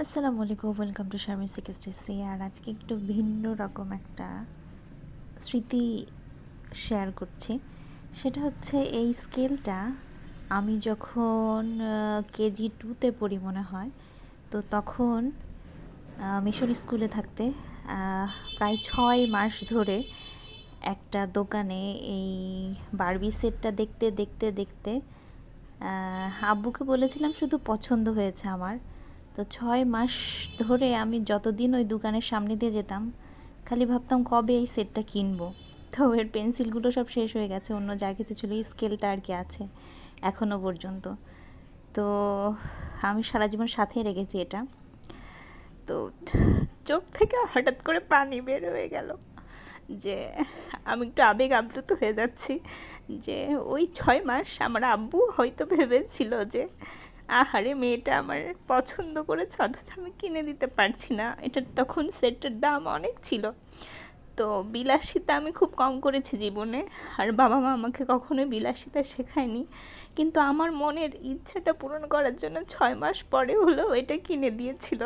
আসসালামু আলাইকুম welcome to Sharmi sixty আর আজকে একটু ভিন্ন রকম একটা স্মৃতি শেয়ার করছি। সেটা হচ্ছে এই স্কেলটা আমি যখন কেজি টুতে পড়ি মনে হয়, তো তখন মিশন স্কুলে থাকতে প্রায় ছয় মাস ধরে একটা দোকানে এই বারবি সেটটা দেখতে দেখতে দেখতে আব্বুকে বলেছিলাম শুধু পছন্দ হয়েছে আমার। তো ছয় মাস ধরে আমি যতদিন ওই দোকানের সামনে দিয়ে যেতাম, খালি ভাবতাম কবে এই সেটটা কিনবো। তো এর পেন্সিলগুলো সব শেষ হয়ে গেছে, অন্য যা কিছু ছিল স্কেলটা আর কি আছে এখনও পর্যন্ত। তো আমি সারা জীবন সাথে রেখেছি এটা। তো চোখ থেকে হঠাৎ করে পানি বের হয়ে গেল যে আমি একটু আবেগ আপ্লুত হয়ে যাচ্ছি যে ওই ছয় মাস আমার আব্বু হয়তো ভেবেছিল যে আহারে, মেয়েটা আমার পছন্দ করেছে অথচ আমি কিনে দিতে পারছি না। এটার তখন সেটটার দাম অনেক ছিল। তো বিলাসিতা আমি খুব কম করেছি জীবনে। আর বাবা মা আমাকে কখনোই বিলাসিতা শেখায়নি। কিন্তু আমার মনের ইচ্ছাটা পূরণ করার জন্য ছয় মাস পরে হলো এটা কিনে দিয়েছিল।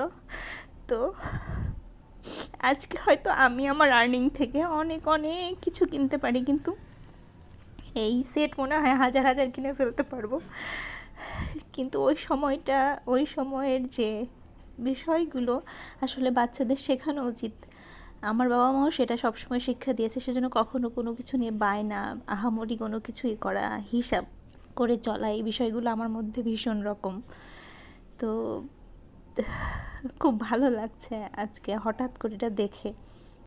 তো আজকে হয়তো আমি আমার আর্নিং থেকে অনেক অনেক কিছু কিনতে পারি। কিন্তু এই সেট মনে হয় হাজার হাজার কিনে ফেলতে পারব। কিন্তু ওই সময়টা, ওই সময়ের যে বিষয়গুলো আসলে বাচ্চাদের শেখানো উচিত। আমার বাবা মাও সেটা সবসময় শিক্ষা দিয়েছে, সেজন্য কখনো কোনো কিছু নিয়ে বায়না, আহামরি কোনো কিছুই করা, হিসাব করে চলা, এই বিষয়গুলো আমার মধ্যে ভীষণ রকম। তো, খুব ভালো লাগছে আজকে হঠাৎ করে এটা দেখে।